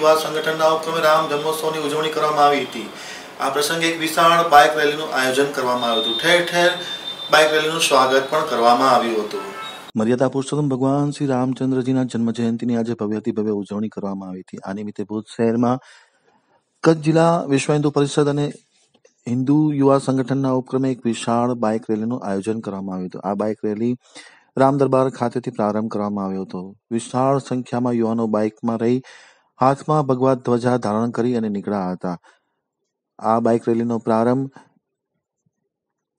યુવા સંગઠનના ઉપક્રમે રામ જન્મોત્સવની ઉજવણી કરવામાં આવી હતી. આ પ્રસંગે એક વિશાળ બાઇક રેલીનું આયોજન કરવામાં આવ્યું હતું. ઠેર ઠેર બાઇક રેલીનું સ્વાગત પણ કરવામાં આવ્યું હતું. મર્યાદા પુરુષોત્તમ ભગવાન શ્રી રામચંદ્રજીના જન્મ જયંતિની આજે ભવ્યથી ભવ્ય ઉજવણી કરવામાં આવી હતી. આ નિમિત્તે ભુજ શહેરમાં કચ્છ જિલ્લા વિશ્વ હિન્દુ પરિષદ અને હિન્દુ યુવા સંગઠનના ઉપક્રમે એક વિશાળ બાઇક રેલીનું આયોજન કરવામાં આવ્યું હતું. આ બાઇક રેલી રામ દરબાર ખાતેથી પ્રારંભ કરવામાં આવ્યો હતો. વિશાળ સંખ્યામાં યુવાનો બાઇકમાં રહી હાથમાં ભગવા ધ્વજા ધારણ કરી અને નીકળ્યા હતા. આ બાઇક રેલીનો પ્રારંભ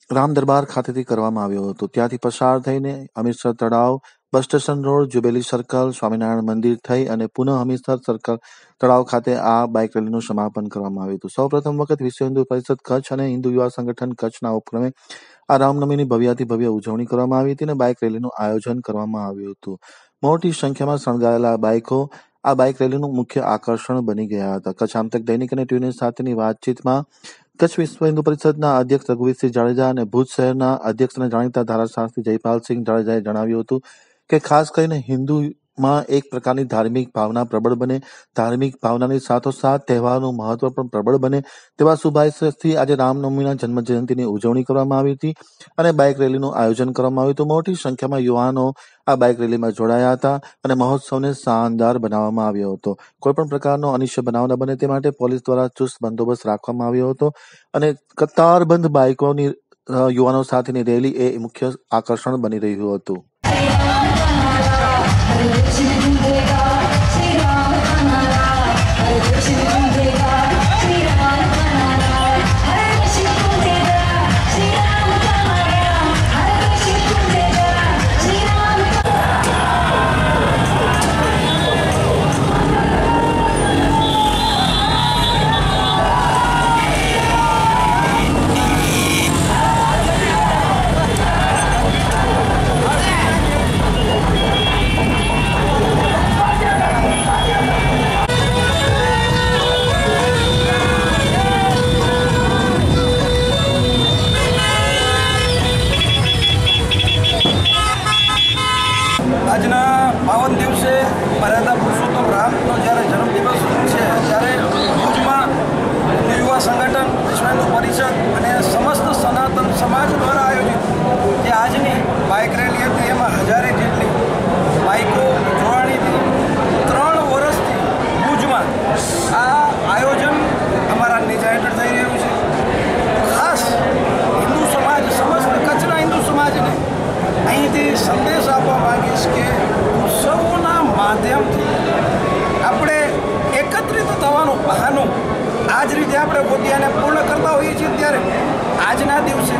રામ દરબાર ખાતેથી કરવામાં આવ્યો હતો. ત્યાંથી પસાર થઈને અમીરસર તળાવ, bus station road jubilee circle, Swaminarayan મંદિર થઈ અને પુનઃ હમીરસર સર્કલ તળાવ ખાતે આ બાઇક રેલીનું સમાપન કરવામાં આવ્યું હતું. સૌપ્રથમ વખત વિશ્વ હિન્દુ પરિષદ કચ્છ અને હિન્દુ યુવા સંગઠન કચ્છના ઉપક્રમે આ રામનવમીની ભવ્યાથી ભવ્ય ઉજવણી કરવામાં આવી હતી અને બાઇક રેલીનું આયોજન કરવામાં આવ્યું હતું. મોટી સંખ્યામાં શણગારેલા બાઇકો આ બાઇક રેલીનું મુખ્ય આકર્ષણ બની ગયા હતા. કચ્છ આમતક દૈનિક અને ટ્યુનિંગ સાથેની વાતચીતમાં કચ્છ વિશ્વ હિન્દુ પરિષદના અધ્યક્ષ રઘુવીરસિંહ જાડેજા અને ભુજ શહેરના અધ્યક્ષ અને જાણીતા ધારાશાસ્ત્રી જયપાલસિંહ જાડેજાએ જણાવ્યું હતું કે ખાસ કરીને હિન્દુમાં એક પ્રકારની ધાર્મિક ભાવના પ્રબળ બને. ધાર્મિક ભાવનાની સાથોસાથ તહેવારનું મહત્વ પણ પ્રબળ બને. તેવા શુભાશયથી આજે રામનવમીના જન્મ જયંતિની ઉજવણી કરવામાં આવી હતી અને બાઇક રેલીનું આયોજન કરવામાં આવ્યું હતું. મોટી સંખ્યામાં યુવાનો આ બાઇક રેલીમાં જોડાયા હતા અને મહોત્સવને શાનદાર બનાવવામાં આવ્યો હતો. કોઈપણ પ્રકારનો અનિશ્ચય બનાવ ન બને તે માટે પોલીસ દ્વારા ચુસ્ત બંદોબસ્ત રાખવામાં આવ્યો હતો અને કતારબંધ બાઇકોની યુવાનો સાથેની રેલી એ મુખ્ય આકર્ષણ બની રહ્યું હતું. સંગઠન સ્વયં પરિષદ અને સમસ્ત સનાતન સમાજ દ્વારા આયોજિત જે આજની બાઇક રેલી હતી. એમાં હજારે જેટલી બાઇકો જોડાણી હતી ત્રણ વર્ષથી ભુજમાં આ આયોજન અમારા નેજા હેઠળ થઈ રહ્યું છે ખાસ હિન્દુ સમાજ સમસ્ત કચ્છના હિન્દુ સમાજને અહીંથી સંદેશ આપવા માંગીશ કે ઉત્સવોના માધ્યમથી આપણે એકત્રિત થવાનું બહાનું આ જ રીતે આપણે ગોટિયાને પૂર્ણ કરતા હોઈએ છીએ ત્યારે આજના દિવસે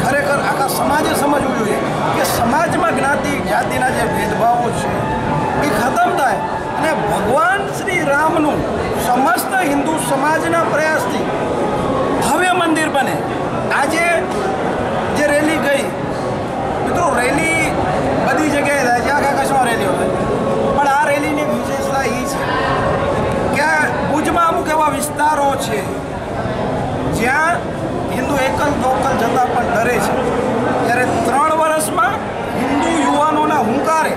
ખરેખર આખા સમાજે સમજવું જોઈએ કે સમાજમાં જ્ઞાતિ જાતિના જે ભેદભાવો છે, એ ખતમ થાય. અને ભગવાન શ્રી રામનું સમસ્ત હિન્દુ સમાજના પ્રયાસથી ભવ્ય મંદિર બને. આજે જે રેલી ગઈ, મિત્રો રેલી બધી જગ્યાએ થાય છે. આખા કશો રેલીઓ થાય પણ આ રેલીની વિશેષતા એ છે કે ભુજમાં અમુક એવા વિસ્તારો છે જ્યાં હિન્દુ એકલ દોકલ જતા પણ ડરે છે ત્યારે ત્રણ વર્ષમાં હિન્દુ યુવાનોના હુંકારે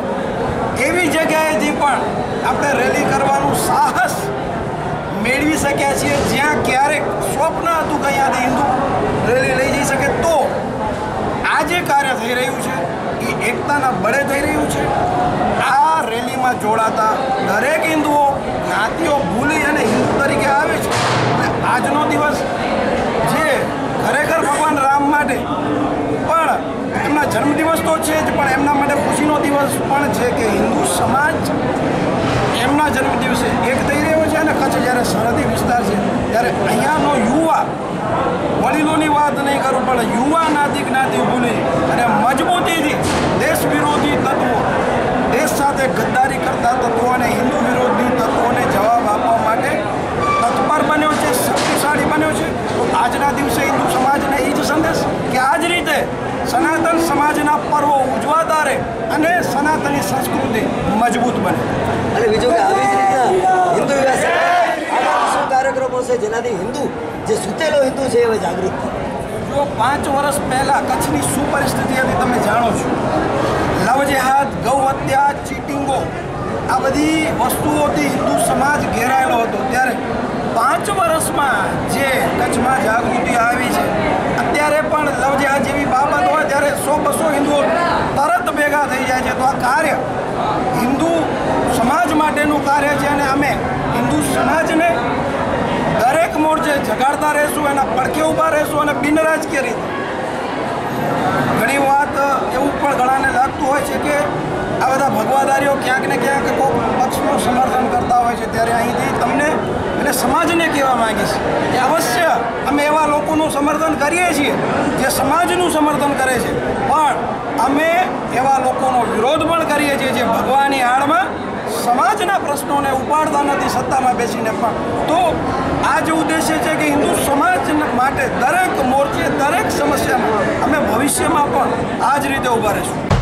એવી જગ્યાએથી પણ આપણે રેલી કરવાનું સાહસ મેળવી શક્યા છીએ, જ્યાં ક્યારેક સ્વપ્ન હતું કે અહીંયાથી હિન્દુ રેલી લઈ જઈ શકે, તો આ જે કાર્ય થઈ રહ્યું છે, એ એકતાના બળે થઈ રહ્યું છે. આ રેલીમાં જોડાતા દરેક હિન્દુઓ જ્ઞાતિઓ ભૂલી અને હિન્દુ તરીકે આવે છે. અને આજનો દિવસ જે ખરેખર ભગવાન સમાજ એમના જન્મદિવસે એક થઈ રહ્યો છે અને કચ્છ જ્યારે સરહદી વિસ્તાર છે, ત્યારે અહીંયાનો યુવા વડીલોની વાત નહીં કરું, પણ યુવા નાતી જ્ઞાતિ ભૂલી અને મજબૂતીથી દેશ વિરોધી તત્વો દેશ સાથે ગદ્દારી કરતા તત્વો અને હિન્દુ વિરોધી તત્વોને જવાબ આપવા માટે તત્પર બન્યો છે શક્તિશાળી બન્યો છે તો આજના દિવસે હિન્દુ સમાજને એ જ સંદેશ કે આ જ રીતે સનાતન સમાજના પર્વો ઉજવાતા રહે અને સનાતની સંસ્કૃતિ મજબૂત બને. અને બીજું કે આવી જ રીતના હિન્દુ! શું કાર્યક્રમો છે જેનાથી હિન્દુ જે સૂતેલો હિન્દુ છે એ જાગૃત થાય? જો પાંચ વર્ષ પહેલાં કચ્છની શું પરિસ્થિતિ હતી તમે જાણો છો? લવ જેહાદ ગૌ હત્યા ચીટિંગો આ બધી વસ્તુઓથી હિન્દુ સમાજ ઘેરાયેલો હતો. ત્યારે પાંચ વર્ષમાં જે કચ્છમાં જાગૃતિ આવી છે અત્યારે પણ લવ જેહાદ જેવી બાબત હોય ત્યારે સો બસો હિન્દુઓ તરત ભેગા થઈ જાય છે. તો આ કાર્ય હિન્દુ સમાજ માટેનું કાર્ય છે અને અમે હિન્દુ સમાજને દરેક મોરચે જગાડતા રહેશું, એના પડખે ઊભા રહેશું અને બિનરાજકીય રીતે. ઘણી વાત એવું પણ ઘણાને લાગતું હોય છે કે આ બધા ભગવાદારીઓ ક્યાંક ને ક્યાંક કોઈ પક્ષનું સમર્થન કરતા હોય છે. ત્યારે અહીંથી તમને અને સમાજને કહેવા માંગીશ કે અવશ્ય અમે એવા લોકોનું સમર્થન કરીએ છીએ જે સમાજનું સમર્થન કરે છે. પણ અમે એવા લોકોનો વિરોધ પણ કરીએ છીએ જે ભગવાનની આડમાં સમાજના પ્રશ્નોને ઉપાડતા નથી, સત્તામાં બેસીને પણ. તો આ જ ઉદ્દેશ્ય છે કે હિન્દુ સમાજ માટે દરેક મોરચે દરેક સમસ્યામાં અમે ભવિષ્યમાં પણ આ જ રીતે ઊભા રહીશું.